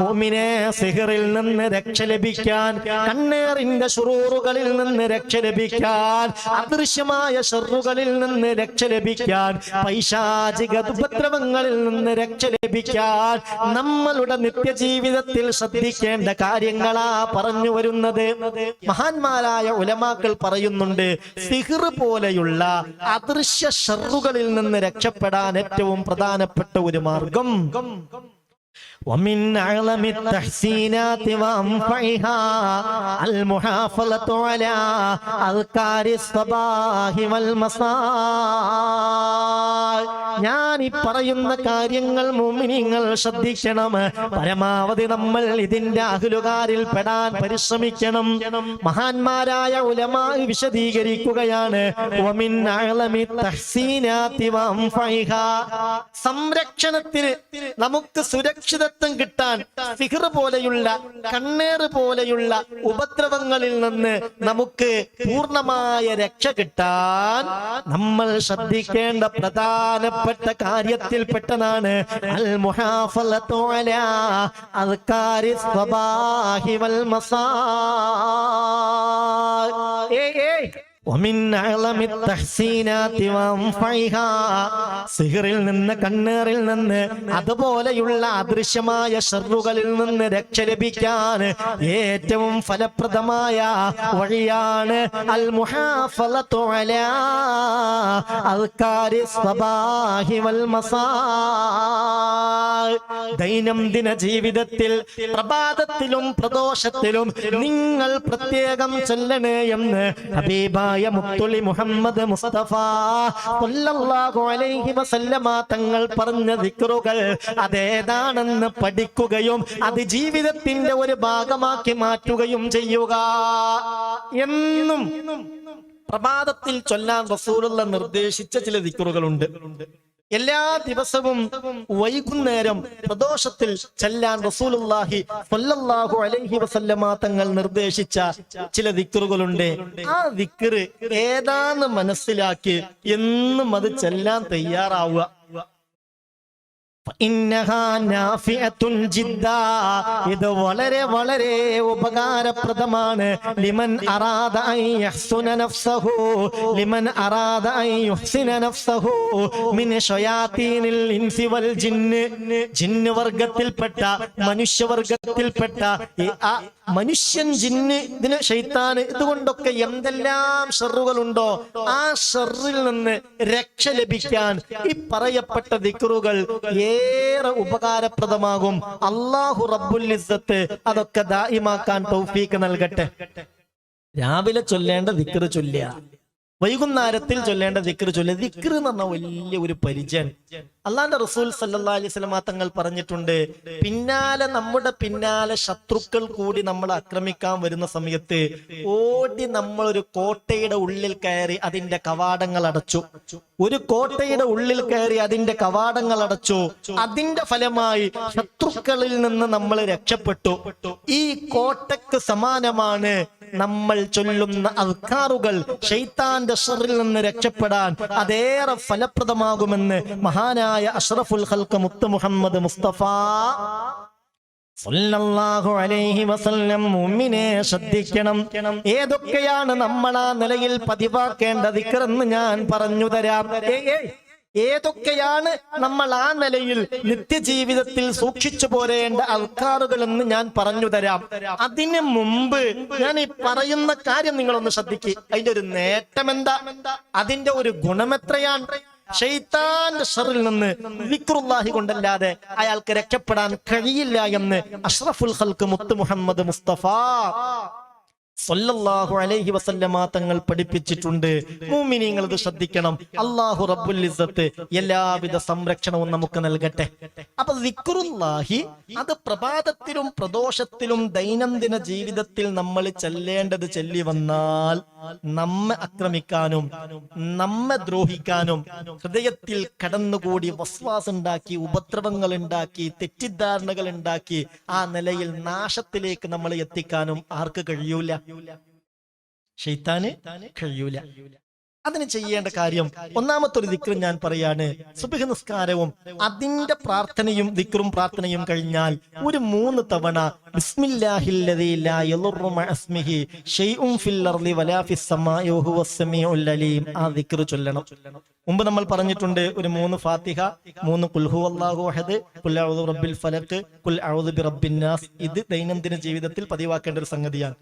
മുഅ്മിനെ സിഹറിൽ നിന്ന് രക്ഷ ലഭിക്കാൻ കണ്ണേറിന്റെ ഷുറൂറുകളിൽ നിന്ന് രക്ഷ ലഭിക്കാൻ അദൃശ്യമായ ഷെറുകളിൽ നിന്ന് രക്ഷ ലഭിക്കാൻ പൈശാചിക ഉപദ്രവങ്ങളിൽ നിന്ന് രക്ഷ ലഭിക്കാൻ നമ്മളുടെ നിത്യജീവിതത്തിൽ ശ്രദ്ധിക്കേണ്ട കാര്യങ്ങളാ പറഞ്ഞു വരുന്നത്. മഹാന്മാരായ ഉലമാക്കൾ പറയുന്നുണ്ട് സിഹിർ പോലെയുള്ള അദൃശ്യ ഷറുകളിൽ നിന്ന് രക്ഷപ്പെടാൻ ഏറ്റവും പ്രധാനപ്പെട്ട ഒരു മാർഗം. ومن أعظم التحسينات وأنفعها المحافظة على أذكار الصباح والمساء ഞാൻ ഈ പറയുന്ന കാര്യങ്ങൾ മുമിനിങ്ങൾ ശ്രദ്ധിക്കണം പരമാവധി നമ്മൾ ഇതിന്റെ അഹലുകാരിൽ പെടാൻ പരിശ്രമിക്കണം മഹാന്മാരായ ഉലമാ വിശദീകരിക്കുകയാണ് വമിൻ അഅലമി തഹ്സീനാത്തി വഅൻഫഇഹാ. സംരക്ഷണത്തിന് നമുക്ക് സുരക്ഷിതത്വം കിട്ടാൻ സിഹർ പോലെയുള്ള കണ്ണേറ് പോലെയുള്ള ഉപദ്രവങ്ങളിൽ നിന്ന് നമുക്ക് പൂർണമായ രക്ഷ കിട്ടാൻ നമ്മൾ ശ്രദ്ധിക്കേണ്ട പ്രധാനപ്പെട്ട കാര്യത്തിൽപ്പെട്ടതാണ് അൽ മുഹാഫലത്തു അലാ അദ്കാരി സ്വബാഹി വൽ മസാ ഏയ് ഏയ്. ومن أعظم التحسينات وأنفعها സിഹറിൽ നിന്ന് കണ്ണേറിൽ നിന്ന് അതുപോലെയുള്ള അദൃശ്യമായ ഷറുകളിൽ നിന്ന് രക്ഷ ലഭിക്കാൻ ഏറ്റവും ഫലപ്രദമായ വഴിയാണ് അൽ മുഹാഫലത്തു അലാ അൽക്കാരി സ്വബാഹി വൽ മസാ ദൈനംദിന ജീവിതത്തിൽ പ്രഭാതത്തിലും പ്രദോഷത്തിലും നിങ്ങൾ പ്രത്യേകം ചൊല്ലണേ എന്ന് ഹബീബായ മുത്തുളി മുഹമ്മദ് മുസ്തഫ അലൈഹി വസല്ലമ തങ്ങൾ പറഞ്ഞ ദിക്റുകൾ അതേതാണെന്ന് പഠിക്കുകയും അത് ജീവിതത്തിന്റെ ഒരു ഭാഗമാക്കി മാറ്റുകയും ചെയ്യുക എന്നും പ്രഭാതത്തിൽ ചൊല്ലാൻ റസൂലുള്ള നിർദ്ദേശിച്ച ചില ദിക്റുകളുണ്ട്. എല്ലാ ദിവസവും വൈകുന്നേരം പ്രദോഷത്തിൽ ചെല്ലാൻ റസൂലുള്ളാഹി സ്വല്ലല്ലാഹു അലൈഹി വസല്ലമ തങ്ങൾ നിർദ്ദേശിച്ച ചില ദിക്റുകളുണ്ട് ആ ദിക്റ് ഏതാന്ന് മനസ്സിലാക്കി എന്നും അത് ചെല്ലാൻ തയ്യാറാവുക. ഇത് വളരെ വളരെ ഉപകാരപ്രദമാണ്. ലിമൻ അറാദ നഫ്സഹു. ലിമൻ നഫ്സഹു. ഇൻസി വൽ ജിന്ന്. വർഗത്തിൽപ്പെട്ട മനുഷ്യവർഗത്തിൽപ്പെട്ട മനുഷ്യൻ ജിന്ന് ഇതിന് ഷെയ്ത്താന് ഇതുകൊണ്ടൊക്കെ എന്തെല്ലാം ഷെറുകളുണ്ടോ ആ ഷെറിൽ നിന്ന് രക്ഷ ലഭിക്കാൻ ഈ പറയപ്പെട്ട ദിക്റുകൾ ഏറെ ഉപകാരപ്രദമാകും. അള്ളാഹു റബ്ബുൽ ഇസ്സത്ത് അതൊക്കെ ദായിമാക്കാൻ തൗഫീക്ക് നൽകട്ടെ. രാവിലെ ചൊല്ലേണ്ട ദിക്റ് ചൊല്ലുക. വൈകുന്നേരത്തിൽ ചൊല്ലേണ്ട ദിക്ർ ചൊല്ലുക ദിക്ർ എന്ന് പറഞ്ഞ വലിയ ഒരു പരിചയം. അള്ളാന്റെ റസൂൽ സല്ലാ അലൈഹി തങ്ങൾ പറഞ്ഞിട്ടുണ്ട് പിന്നാലെ നമ്മുടെ പിന്നാലെ ശത്രുക്കൾ കൂടി നമ്മൾ ആക്രമിക്കാൻ വരുന്ന സമയത്ത് ഓടി നമ്മൾ ഒരു കോട്ടയുടെ ഉള്ളിൽ കയറി അതിന്റെ കവാടങ്ങൾ അടച്ചു. ഒരു കോട്ടയുടെ ഉള്ളിൽ കയറി അതിന്റെ കവാടങ്ങൾ അടച്ചു. അതിന്റെ ഫലമായി ശത്രുക്കളിൽ നിന്ന് നമ്മൾ രക്ഷപ്പെട്ടു. ഈ കോട്ടയ്ക്ക് സമാനമാണ് നമ്മൾ ചൊല്ലുന്ന അൽക്കാറുകൾ ഷെയ്ത്താന്റെ ഷറിൽ നിന്ന് രക്ഷപ്പെടാൻ അതേറെ ഫലപ്രദമാകുമെന്ന് മഹാനായ അഷ്റഫുൽ ഖൽക്ക് മുത്ത് മുഹമ്മദ് മുസ്തഫ ശ്രദ്ധിക്കണം. ഏതൊക്കെയാണ് നമ്മൾ ആ നിലയിൽ പതിവാക്കേണ്ട ദിക്റെന്ന് ഞാൻ പറഞ്ഞു തരാം. ഏതൊക്കെയാണ് നമ്മൾ ആ നിലയിൽ നിത്യജീവിതത്തിൽ സൂക്ഷിച്ചു പോരേണ്ട എന്ന് ഞാൻ പറഞ്ഞു തരാം. അതിനു മുമ്പ് ഞാൻ ഈ പറയുന്ന കാര്യം നിങ്ങളൊന്ന് ശ്രദ്ധിക്കുക അതിന്റെ ഒരു നേട്ടം എന്താ അതിന്റെ ഒരു ഗുണമെത്രയാണ്? ഷെയ്ത്താന്റെ ഷറിൽ നിന്ന് വിക്രുല്ലാഹി കൊണ്ടല്ലാതെ അയാൾക്ക് രക്ഷപ്പെടാൻ കഴിയില്ല എന്ന് അഷ്റഫുൽ ഹൽക്ക് മുത്ത് മുഹമ്മദ് മുസ്തഫ സല്ലല്ലാഹു അലൈഹി വസല്ലമ തങ്ങൾ പഠിപ്പിച്ചിട്ടുണ്ട്. മൂമിനീങ്ങൾ ഇത് ശ്രദ്ധിക്കണം. അള്ളാഹു റബ്ബുൽ ഇസ്സത്ത് എല്ലാവിധ സംരക്ഷണവും നമുക്ക് നൽകട്ടെ. അപ്പൊ ദിക്റുല്ലാഹി അത് പ്രഭാതത്തിലും പ്രദോഷത്തിലും ദൈനംദിന ജീവിതത്തിൽ നമ്മൾ ചെല്ലേണ്ടത് ചെല്ലി വന്നാൽ നമ്മെ ആക്രമിക്കാനും നമ്മെ ദ്രോഹിക്കാനും ഹൃദയത്തിൽ കടന്നുകൂടി വസ്വാസ് ഉണ്ടാക്കി ഉപദ്രവങ്ങൾ ഉണ്ടാക്കി തെറ്റിദ്ധാരണകൾ ഉണ്ടാക്കി ആ നിലയിൽ നാശത്തിലേക്ക് നമ്മൾ എത്തിക്കാനും ആർക്ക് കഴിയൂല? ഷെയ്ത്താന് കഴിയൂല. അതിന് ചെയ്യേണ്ട കാര്യം ഒന്നാമത്തെ ഒരു ദിക്രം ഞാൻ പറയാണ് സുബിഹ നിസ്കാരവും അതിന്റെ പ്രാർത്ഥനയും ദിക്റും പ്രാർത്ഥനയും കഴിഞ്ഞാൽ ഒരു മൂന്ന് തവണ ചൊല്ലണം. മുമ്പ് നമ്മൾ പറഞ്ഞിട്ടുണ്ട് ഒരു മൂന്ന് ഫാത്തിഹ മൂന്ന് കുൽഹു അല്ലാഹു അഹദ് കുൽ അഊദു റബ്ബിൽ ഫലക്ക് കുൽ ബി റബ്ബിൻ നാസ്. ഇത് ദൈനംദിന ജീവിതത്തിൽ പതിവാക്കേണ്ട ഒരു സംഗതിയാണ്.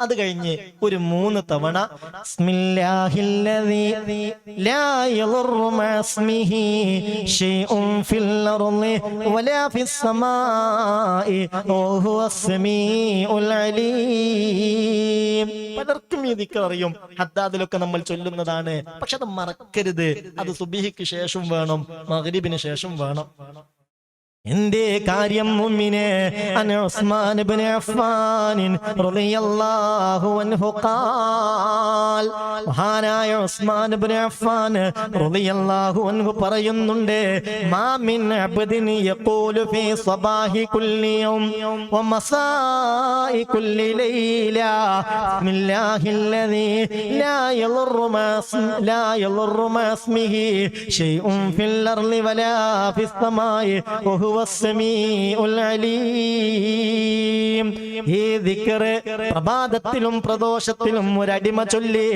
അത് കഴിഞ്ഞ് ഒരു മൂന്ന് തവണ ലാ പലർക്കും ഈ ദിക്കർ അറിയും. ഹദ്ദാദിലൊക്കെ നമ്മൾ ചൊല്ലുന്നതാണ്. പക്ഷെ അത് മറക്കരുത്. അത് സുബിഹിക്ക് ശേഷം വേണം. മഗ്രിബിന് ശേഷം വേണം. എന്റെ കാര്യം മുമ്മിനെ ഉസ്മാൻ ഇബ്നു റളിയല്ലാഹു അൻഹു ഖാൽ. മഹാനായ ഉസ്മാൻ ഇബ്നു അഫ്ഫാൻ റളിയല്ലാഹു അൻഹു പറയുന്നുണ്ട് മാ മിൻ അബ്ദിൻ യഖൂലു ഫീ സബാഹി വ മസാഇ ലാ ഫിസ് ഈ പ്രഭാതത്തിലും പ്രദോഷത്തിലും ഒരടിമ ചൊല്ലി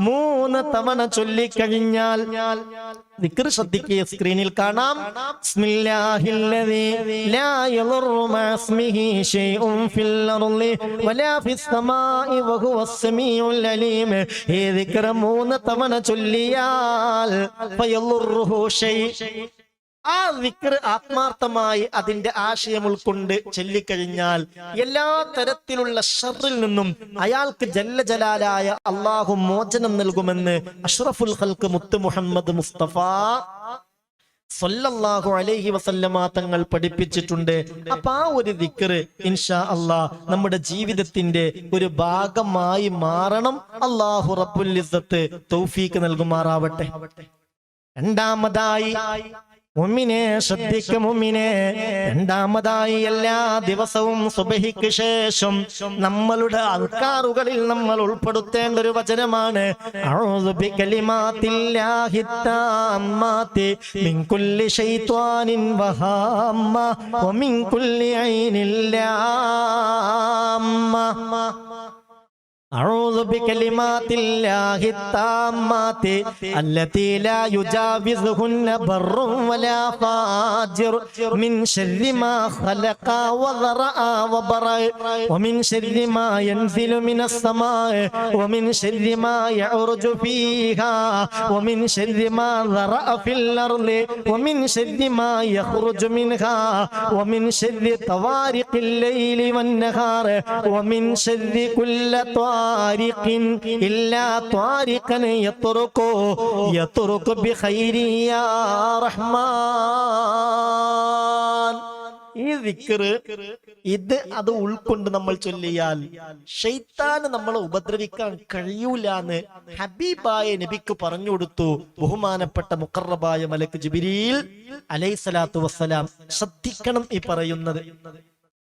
മൂന്ന് തവണ ചൊല്ലിക്കഴിഞ്ഞാൽ ദിക്ർ ശ്രദ്ധിക്കുക സ്ക്രീനിൽ കാണാം. മൂന്ന് തവണ ചൊല്ലിയാൽ ആ വിക്ർ ആത്മാർത്ഥമായി അതിന്റെ ആശയം ഉൾക്കൊണ്ട് ചൊല്ലിക്കഴിഞ്ഞാൽ എല്ലാ തരത്തിലുള്ള ഷറിൽ നിന്നും അയാൾക്ക് ജല്ല ജലാലായ അള്ളാഹു മോചനം നൽകുമെന്ന് അഷ്റഫുൽ ഹൽക്ക് മുത്ത് മുഹമ്മദ് മുസ്തഫ സല്ലല്ലാഹു അലൈഹി വസല്ലമ തങ്ങൾ പഠിപ്പിച്ചിട്ടുണ്ട്. അപ്പൊ ആ ഒരു ദിക്ർ ഇൻഷാ അല്ലാ നമ്മുടെ ജീവിതത്തിന്റെ ഒരു ഭാഗമായി മാറണം. അള്ളാഹു റബ്ബുൽ ഇസ്സത്ത് തൗഫീക്ക് നൽകുമാറാവട്ടെ. രണ്ടാമതായി മുമ്മിനെ ശ്രദ്ധിക്ക മുമ്മിനെ. രണ്ടാമതായി എല്ലാ ദിവസവും സുബഹിക്ക് ശേഷം നമ്മളുടെ അൽക്കാറുകളിൽ നമ്മൾ ഉൾപ്പെടുത്തേണ്ട ഒരു വചനമാണ്. അഊദു ബികലിമാത്തില്ലാഹി താമ്മാത്തി മിൻ കുല്ലി ശൈത്വാനിൻ أعوذ بكلمات الله التامات التي لا يجاوزهن بر ولا فاجر من شر ما خلق وذرأ وبرأ ومن شر ما ينزل من السماء ومن شر ما يعرج فيها ومن شر ما ذرأ في الأرض ومن شر ما يخرج منها ومن شر طوارق الليل والنهار ومن شر كل طارق إلا طارقا يطرق يطرق بخير يا رحمن ഈ ദിക്കറ് ഇത് അത് ഉൾക്കൊണ്ട് നമ്മൾ ചൊല്ലിയാൽ ഷെയ്ത്താന് നമ്മളെ ഉപദ്രവിക്കാൻ കഴിയൂല എന്ന് ഹബീബായ നബിക്ക് പറഞ്ഞു കൊടുത്തു ബഹുമാനപ്പെട്ട മുക്കറബായ മലക്ക് ജിബിരിയിൽ അലൈസലാത്തു വസ്സലാം ശ്രദ്ധിക്കണം ഈ പറയുന്നത്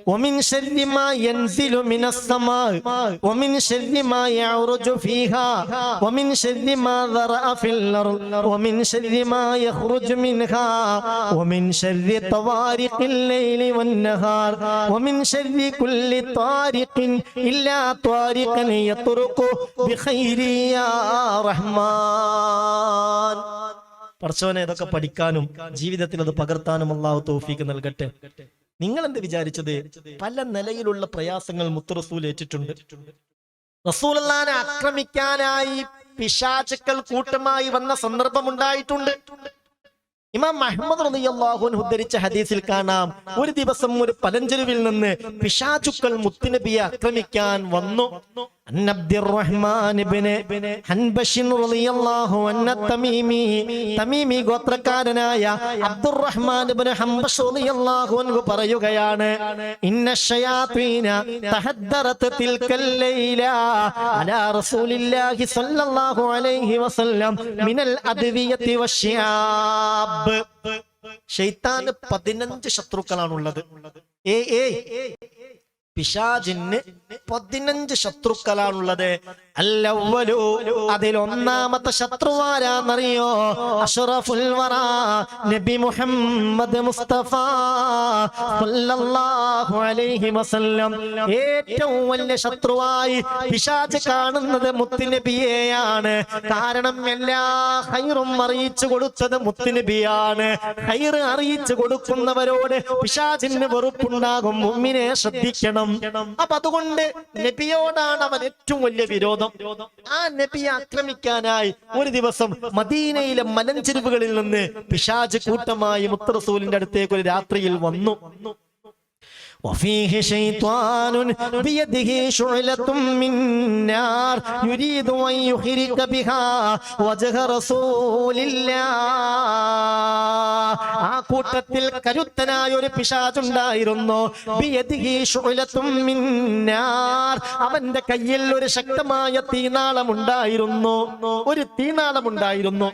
വഹാമ്മ വമിൻ കുല്ലി ഐനിൻ ലാമ്മ അഊദു ബികലിമാത്തില്ലാഹി താമ്മാത്തി അല്ലത്തി ലാ യുജാവിസുഹുന്ന ബർറുൻ വലാ ഫാജിർ മിൻ ശർരി മാ ഖലഖ വദറഅ വബറഅ ومن شر ما ينزل من السماء ومن شر ما يعرج فيها ومن شر ما ذرأ في الأرض ومن شر ما يخرج منها ومن شر طوارق الليل والنهار ومن شر كل طارق إلا طارقا يطرق بخير يا رحمن പറച്ചവനെ ഇതൊക്കെ പഠിക്കാനും ജീവിതത്തിൽ അത് പകർത്താനും അള്ളാഹു തൗഫീക്ക് നൽകട്ടെ നിങ്ങൾ എന്ത് വിചാരിച്ചത്? പല നിലയിലുള്ള പ്രയാസങ്ങൾ മുത്തറസൂൽ ഏറ്റിട്ടുണ്ട്. റസൂലല്ലാനെ ആക്രമിക്കാനായി പിശാചുക്കൾ കൂട്ടമായി വന്ന സന്ദർഭം ഉണ്ടായിട്ടുണ്ട് ഇമാം മഹമ്മദ് ഉദ്ധരിച്ച ഹദീസിൽ കാണാം ഒരു ദിവസം ഒരു പലഞ്ചെരുവിൽ നിന്ന് പിശാചുക്കൾ മുത്തുനബിയെ ആക്രമിക്കാൻ വന്നു. ഗോത്രക്കാരനായ അബ്ദുറഹ്മാൻ പറയുകയാണ് ഷെയ്ത്താന് പതിനഞ്ച് ശത്രുക്കളാണുള്ളത്. ഏ ഏ പിശാജിന് പതിനഞ്ച് ശത്രുക്കളാണുള്ളത്. അല്ലവലു അതിൽ ഒന്നാമത്തെ ശത്രുവാരാന്നറിയോ? അഷറഫുൽ വറ നബി മുഹമ്മദ് മുസ്തഫ സല്ലല്ലാഹു അലൈഹി വസല്ലം. ഏറ്റവും വലിയ ശത്രുവായി പിശാജ് കാണുന്നത് മുത്തുനബിയെയാണ് കാരണം എല്ലാ ഹൈറും അറിയിച്ചു കൊടുത്തത് മുത്തുനബിയാണ് ഹൈറ് അറിയിച്ചു കൊടുക്കുന്നവരോട് പിശാജിന് വെറുപ്പുണ്ടാകും. മുമ്മിനെ ശ്രദ്ധിക്കണം. അപ്പൊ അതുകൊണ്ട് നബിയോടാണ് അവൻ ഏറ്റവും വലിയ വിരോധം. ആ നബിയെ ആക്രമിക്കാനായി ഒരു ദിവസം മദീനയിലെ മലഞ്ചെരുവുകളിൽ നിന്ന് പിശാജ് കൂട്ടമായി മുത്തറസൂലിന്റെ അടുത്തേക്ക് ഒരു രാത്രിയിൽ വന്നു. وفيه شيطان بيده شعلة من نار يريد أن يحرق بها وجه رسول الله ആ കൂട്ടത്തിൽ കരുത്തനായ ഒരു പിശാചുണ്ടായിരുന്നു ബിയദിഹി ശുഅലത്തും മിൻ നാർ. അവന്റെ കയ്യിൽ ഒരു ശക്തമായ തീനാളം ഉണ്ടായിരുന്നു ഒരു തീനാളം ഉണ്ടായിരുന്നു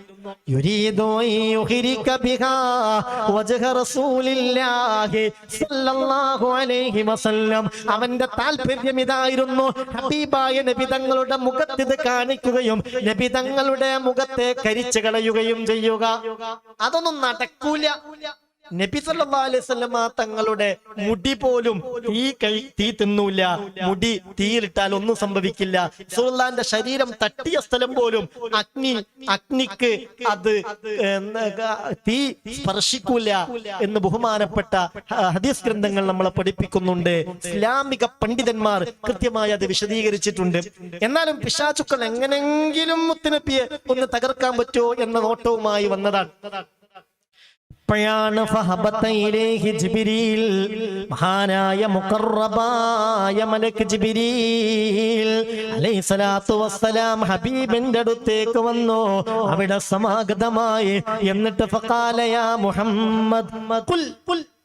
അലൈഹി വസല്ലം അവന്റെ താല്പര്യം ഇതായിരുന്നു. ഹബീബായ നബി തങ്ങളുടെ മുഖത്ത് ഇത് കാണിക്കുകയും നബി തങ്ങളുടെ മുഖത്തെ കരിച്ചു കളയുകയും ചെയ്യുക. അതൊന്നും നടക്കൂല. നബി വസല്ലമ തങ്ങളുടെ മുടി പോലും തീ കൈ തീ തിന്നൂല. മുടി തീയിലിട്ടാൽ ഒന്നും സംഭവിക്കില്ല. സുഹൃത്താന്റെ ശരീരം തട്ടിയ സ്ഥലം പോലും അഗ്നി അഗ്നിക്ക് അത് തീ സ്പർശിക്കൂല എന്ന് ബഹുമാനപ്പെട്ട ഹദീസ് ഗ്രന്ഥങ്ങൾ നമ്മളെ പഠിപ്പിക്കുന്നുണ്ട്. ഇസ്ലാമിക പണ്ഡിതന്മാർ കൃത്യമായി അത് വിശദീകരിച്ചിട്ടുണ്ട്. എന്നാലും പിശാചുക്കൾ എങ്ങനെങ്കിലും മുത്തുനബിയെ ഒന്ന് തകർക്കാൻ പറ്റുമോ എന്ന നോട്ടവുമായി വന്നതാണ്. അപ്പോഴാണ് മഹാനായ മുക്കറബായ മലക്ക് ജിബിരിയിൽ അലൈഹിസ്സലാത്തു വസ്സലാം ഹബീബിന്റെ അടുത്തേക്ക് വന്നു. അവിടെ സമാഗതമായി. എന്നിട്ട് ഫക്കാലയാ മുഹമ്മദ്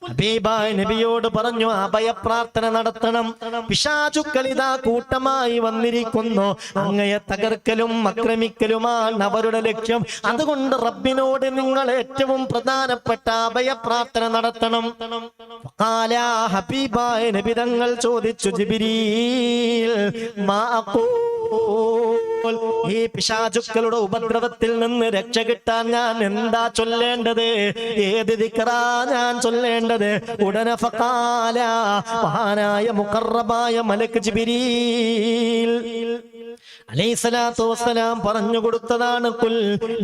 ഹബീബായ നബിയോട് പറഞ്ഞു അഭയപ്രാർത്ഥന നടത്തണം. പിശാചുക്കൾ ഇതാ കൂട്ടമായി വന്നിരിക്കുന്നു. അങ്ങയെ തകർക്കലും അക്രമിക്കലുമാണ് അവരുടെ ലക്ഷ്യം. അതുകൊണ്ട് റബ്ബിനോട് നിങ്ങൾ ഏറ്റവും പ്രധാനപ്പെട്ട അഭയപ്രാർത്ഥന നടത്തണം. ഹബീബായ നബി തങ്ങൾ ചോദിച്ചു ഈ പിശാചുക്കളുടെ ഉപദ്രവത്തിൽ നിന്ന് രക്ഷ കിട്ടാൻ ഞാൻ എന്താ ചൊല്ലേണ്ടത്? ഏത് ദിക്കറാ ഞാൻ ചൊല്ലേണ്ടത്? ഉടനെ ഫഖാല മഹാനായ മുഖറബായ മലക്ക് ജിബിരീൽ. അലൈസലാത്തു വസ്സലാം പറഞ്ഞു കൊടുത്തതാണ് കുൽ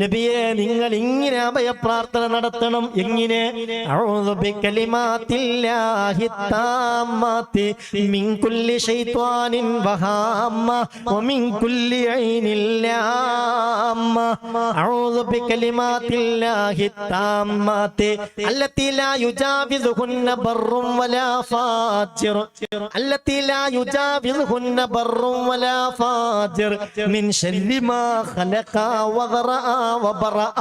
നബിയെ നിങ്ങൾ ഇങ്ങനെ അഭയപ്രാർത്ഥന നടത്തണം. എങ്ങനെ? അഊദു ബികലിമാത്തില്ലാഹി താമ്മാത്തി മിൻ കുല്ലി ശൈത്വാനിൻ വഹാമ്മ വമിൻ കുല്ലി ഐനിൻ ലാമ്മ. അഊദു ബികലിമാത്തില്ലാഹി താമ്മാത്തി അല്ലത്തി ലാ യുജാവിസുഹുന്ന ബർറും വലാ ഫാജിർ. فاطر من شر ما خلق وذرأ وبرأ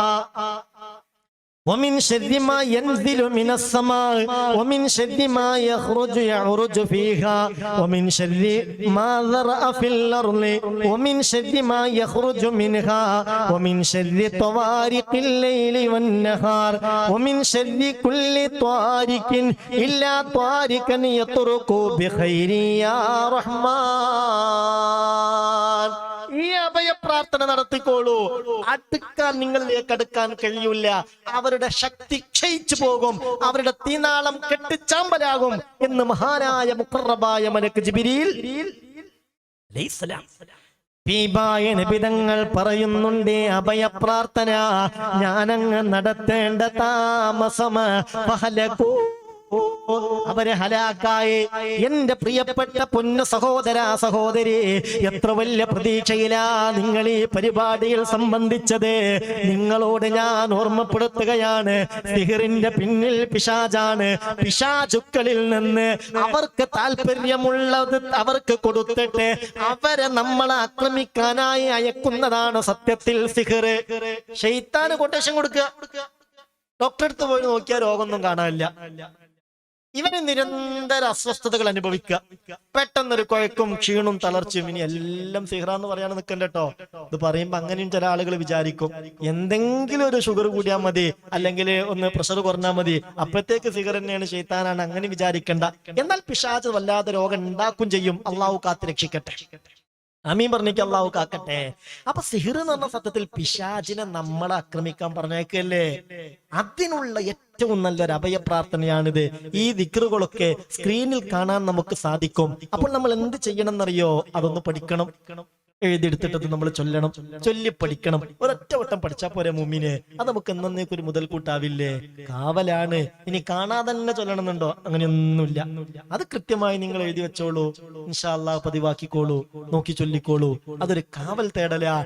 ومن شر ما ينزل من السماء ومن شر ما يخرج يعرج فيها ومن شر ما ذرأ في الأرض ومن شر ما يخرج منها ومن شر طوارق الليل والنهار ومن شر كل طارق إلا طارقا يطرق بخير يا رحمن അഭയപ്രാർത്ഥന നടത്തിക്കോളൂ. അടുക്കാൻ നിങ്ങളിലേക്ക് അടുക്കാൻ കഴിയൂല. അവരുടെ ശക്തി ക്ഷയിച്ചു പോകും. അവരുടെ തീനാളം കെട്ടിച്ചാമ്പലാകും എന്ന് മഹാനായ മുഖറബായ മലക്ക് ജിബിരിയിൽ നബിതങ്ങൾ പറയുന്നുണ്ട് അഭയപ്രാർത്ഥന ഞാനങ്ങ് നടത്തേണ്ട താമസം അവരെ ഹലാക്കായി. എന്റെ പ്രിയപ്പെട്ട പൊന്ന സഹോദര സഹോദരി എത്ര വലിയ പ്രതീക്ഷയിലാ നിങ്ങൾ ഈ പരിപാടിയിൽ സംബന്ധിച്ചത്. നിങ്ങളോട് ഞാൻ ഓർമ്മപ്പെടുത്തുകയാണ്. സിഹിറിന്റെ പിന്നിൽ പിശാജാണ്. പിശാചുക്കളിൽ നിന്ന് അവർക്ക് താല്പര്യമുള്ളത് അവർക്ക് കൊടുത്തിട്ട് അവരെ നമ്മൾ ആക്രമിക്കാനായി അയക്കുന്നതാണ് സത്യത്തിൽ സിഹിർ. ഷെയ്ത്താന് കൊട്ടേഷൻ കൊടുക്കുക. ഡോക്ടറെ അടുത്ത് പോയി നോക്കിയാൽ രോഗമൊന്നും കാണാനില്ല. ഇവന് നിരന്തര അസ്വസ്ഥതകൾ അനുഭവിക്കുക പെട്ടെന്നൊരു കുഴക്കും ക്ഷീണും തളർച്ചയും. ഇനി എല്ലാം സിഹ്റ എന്ന് പറയാൻ നിൽക്കണ്ട കേട്ടോ ഇത് പറയുമ്പോ അങ്ങനെയും ചില ആളുകൾ വിചാരിക്കും. എന്തെങ്കിലും ഒരു ഷുഗർ കൂടിയാൽ മതി. അല്ലെങ്കിൽ ഒന്ന് പ്രഷർ കുറഞ്ഞാൽ മതി. അപ്പത്തേക്ക് സിഹർ തന്നെയാണ് ചെയ്താനാണ് അങ്ങനെ വിചാരിക്കേണ്ട. എന്നാൽ പിശാച് വല്ലാതെ രോഗം ഉണ്ടാക്കും ചെയ്യും. അള്ളാഹു കാത്ത് രക്ഷിക്കട്ടെ. അമീൻ പറഞ്ഞേക്ക് അള്ളാഹു കാക്കട്ടെ. അപ്പൊ സിഹിർ എന്ന് പറഞ്ഞ സത്യത്തിൽ പിശാചിനെ നമ്മളെ ആക്രമിക്കാൻ പറഞ്ഞേക്കല്ലേ? അതിനുള്ള ഏറ്റവും നല്ലൊരു അഭയ പ്രാർത്ഥനയാണിത് ഈ ദിക്റുകളൊക്കെ സ്ക്രീനിൽ കാണാൻ നമുക്ക് സാധിക്കും. അപ്പോൾ നമ്മൾ എന്ത് ചെയ്യണം എന്നറിയോ അതൊന്ന് പഠിക്കണം. എഴുതിയെടുത്തിട്ടത് നമ്മൾ ചൊല്ലണം. ചൊല്ലി പഠിക്കണം. ഒരൊറ്റ വട്ടം പഠിച്ചാൽ പോരെ മുമ്മിന് അത് നമുക്ക് എന്നേക്ക് ഒരു മുതൽക്കൂട്ടാവില്ലേ? കാവലാണ്. ഇനി കാണാതെ തന്നെ ചൊല്ലണമെന്നുണ്ടോ? അങ്ങനെയൊന്നുമില്ല. അത് കൃത്യമായി നിങ്ങൾ എഴുതി വെച്ചോളൂ. ഇൻഷാല്ലാ പതിവാക്കിക്കോളൂ. നോക്കി ചൊല്ലിക്കോളൂ. അതൊരു കാവൽ തേടലാ.